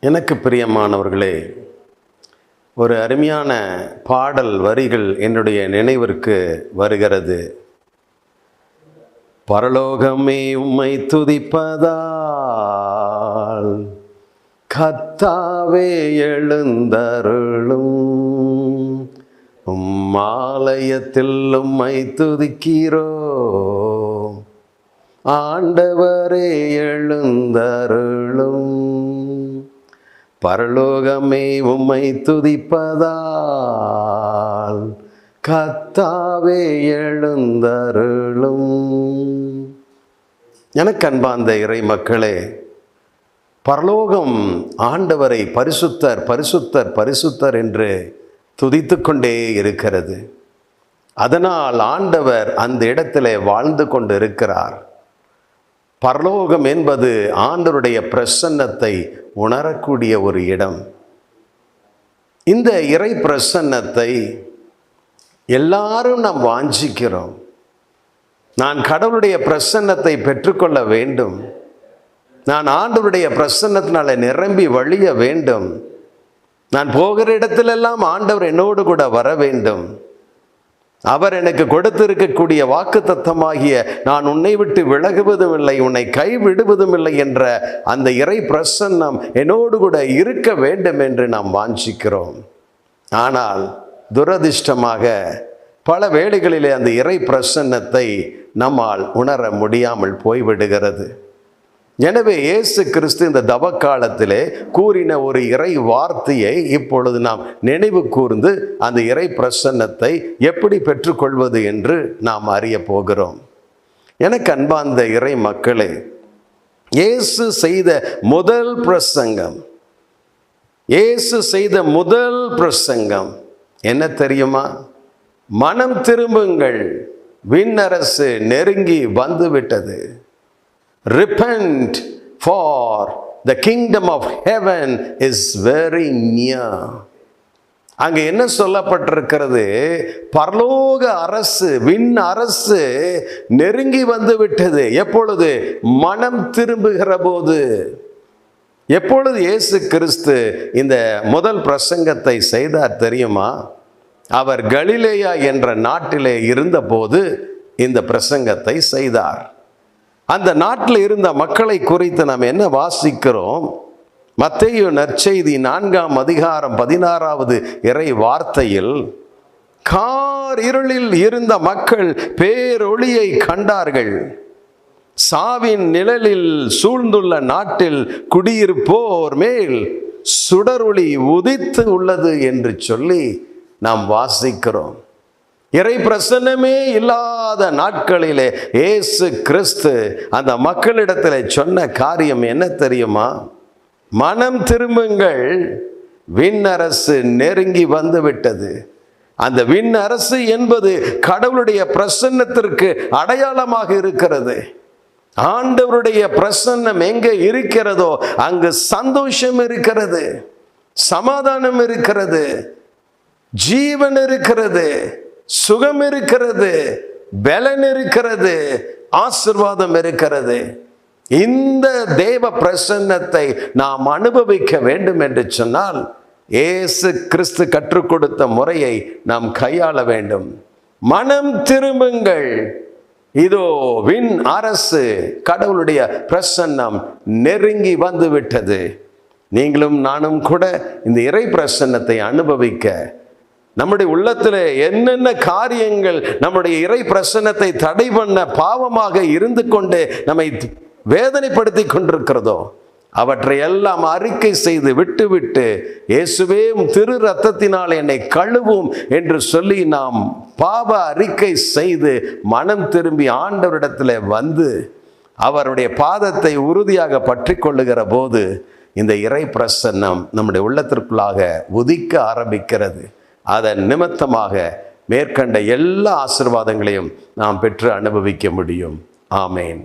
எனக்கு பிரியமானவர்களே ஒரு அருமையான பாடல் வரிகள் என்னுடைய நினைவிற்கு வருகிறது. பரலோகமே உம்மை துதிப்பதால் கத்தாவே எழுந்தருளும். உம்மாலயத்தில் உம்மை துதிக்கிறோ ஆண்டவரே எழுந்தருளும். பரலோகமே உம்மை துதிப்பதால் கத்தாவே எழுந்தருளும். எனக்கு அன்பார்ந்த இறை மக்களே பரலோகம் ஆண்டவரை பரிசுத்தர் பரிசுத்தர் பரிசுத்தர் என்று துதித்து கொண்டே இருக்கிறது. அதனால் ஆண்டவர் அந்த இடத்திலே வாழ்ந்து கொண்டு இருக்கிறார் பரலோகம் என்பது ஆண்டருடைய பிரசன்னத்தை உணரக்கூடிய ஒரு இடம். இந்த இறை பிரசன்னத்தை எல்லாரும் நாம் வாஞ்சிக்கிறோம். நான் கடவுளுடைய பிரசன்னத்தை பெற்றுக்கொள்ள வேண்டும். நான் ஆண்டவருடைய பிரசன்னத்தினால நிரம்பி வழிய வேண்டும். நான் போகிற இடத்திலெல்லாம் ஆண்டவர் என்னோடு கூட வர வேண்டும். அவர் எனக்கு கொடுத்திருக்கக்கூடிய வாக்கு தத்தமாகிய நான் உன்னை விட்டு விலகுவதும் இல்லை உன்னை கைவிடுவதும் இல்லை என்ற அந்த இறை பிரசன்னம் என்னோடு கூட இருக்க வேண்டும் என்று நாம் வாஞ்சிக்கிறோம். ஆனால் துரதிர்ஷ்டமாக பல வேளைகளிலே அந்த இறை பிரசன்னத்தை நம்மால் உணர முடியாமல் போய்விடுகிறது. எனவே இயேசு கிறிஸ்து இந்த தவ காலத்திலே கூறின ஒரு இறை வார்த்தையை இப்பொழுது நாம் நினைவு கூர்ந்து அந்த இறை பிரசன்னத்தை எப்படி பெற்றுக்கொள்வது என்று நாம் அறிய போகிறோம். எனக்கு அன்பார்ந்த இறை மக்களே இயேசு செய்த முதல் பிரசங்கம் இயேசு செய்த முதல் பிரசங்கம் என்ன தெரியுமா? மனம் திரும்புங்கள் விண்ணரசு நெருங்கி வந்துவிட்டது. Repent for the kingdom of heaven is very near அங்கே என்ன சொல்லப்பட்டிருக்கிறது? பரலோக அரசு விண் அரசு நெருங்கி வந்து விட்டது. எப்பொழுது? மனம் திரும்புகிற போது. எப்பொழுது இயேசு கிறிஸ்து இந்த முதல் பிரசங்கத்தை செய்தார் தெரியுமா? அவர் கலிலேயா என்ற நாட்டிலே இருந்தபோது இந்த பிரசங்கத்தை செய்தார். அந்த நாட்டில் இருந்த மக்களை குறித்து நாம் என்ன வாசிக்கிறோம்? மத்தேயு நற்செய்தி நான்காம் அதிகாரம் பதினாறாவது இறை வார்த்தையில் கார் இருளில் இருந்த மக்கள் பேரொளியை கண்டார்கள். சாவின் நிழலில் சூழ்ந்துள்ள நாட்டில் குடியிருப்போர் மேல் சுடரொளி உதித்து உள்ளது என்று சொல்லி நாம் வாசிக்கிறோம். இறை பிரசன்னமே இல்லாத நாட்களிலே ஏசு கிறிஸ்து அந்த மக்களிடத்தில் சொன்ன காரியம் என்ன தெரியுமா? மனம் திரும்புங்கள் விண்ணரசு நெருங்கி வந்துவிட்டது. அந்த விண்ணரசு என்பது கடவுளுடைய பிரசன்னத்திற்கு அடையாளமாக இருக்கிறது. ஆண்டவருடைய பிரசன்னம் எங்கே இருக்கிறதோ அங்கு சந்தோஷம் இருக்கிறது சமாதானம் இருக்கிறது ஜீவன் இருக்கிறது. சுகம் இருக்கிறது பலன் இருக்கிறது ஆசிர்வாதம் இருக்கிறது. இந்த தேவ பிரசன்னத்தை நாம் அனுபவிக்க வேண்டும் என்று சொன்னால் ஏசு கிறிஸ்து கற்றுக் கொடுத்த முறையை நாம் கையாள வேண்டும். மனம் திரும்புங்கள். இதோ விண் அரசு கடவுளுடைய பிரசன்னம் நெருங்கி வந்துவிட்டது. நீங்களும் நானும் கூட இந்த இறை பிரசன்னத்தை அனுபவிக்க நம்முடைய உள்ளத்தில் என்னென்ன காரியங்கள் நம்முடைய இறை பிரசனத்தை தடை பண்ண பாவமாக இருந்து கொண்டு நம்மை வேதனைப்படுத்தி கொண்டிருக்கிறதோ அவற்றை எல்லாம் அறிக்கை செய்து விட்டுவிட்டு இயேசுவே திரு ரத்தத்தினால் என்னை கழுவும் என்று சொல்லி நாம் பாவ அறிக்கை செய்து மனம் திரும்பி ஆண்டவரிடத்தில் வந்து அவருடைய பாதத்தை உறுதியாக பற்றி கொள்ளுகிற போது இந்த இறை பிரசன்னம் நம்முடைய உள்ளத்திற்குள்ளாக உதிக்க ஆரம்பிக்கிறது. அதன் நிமித்தமாக மேற்கண்ட எல்லா ஆசிர்வாதங்களையும் நாம் பெற்று அனுபவிக்க முடியும். ஆமேன்.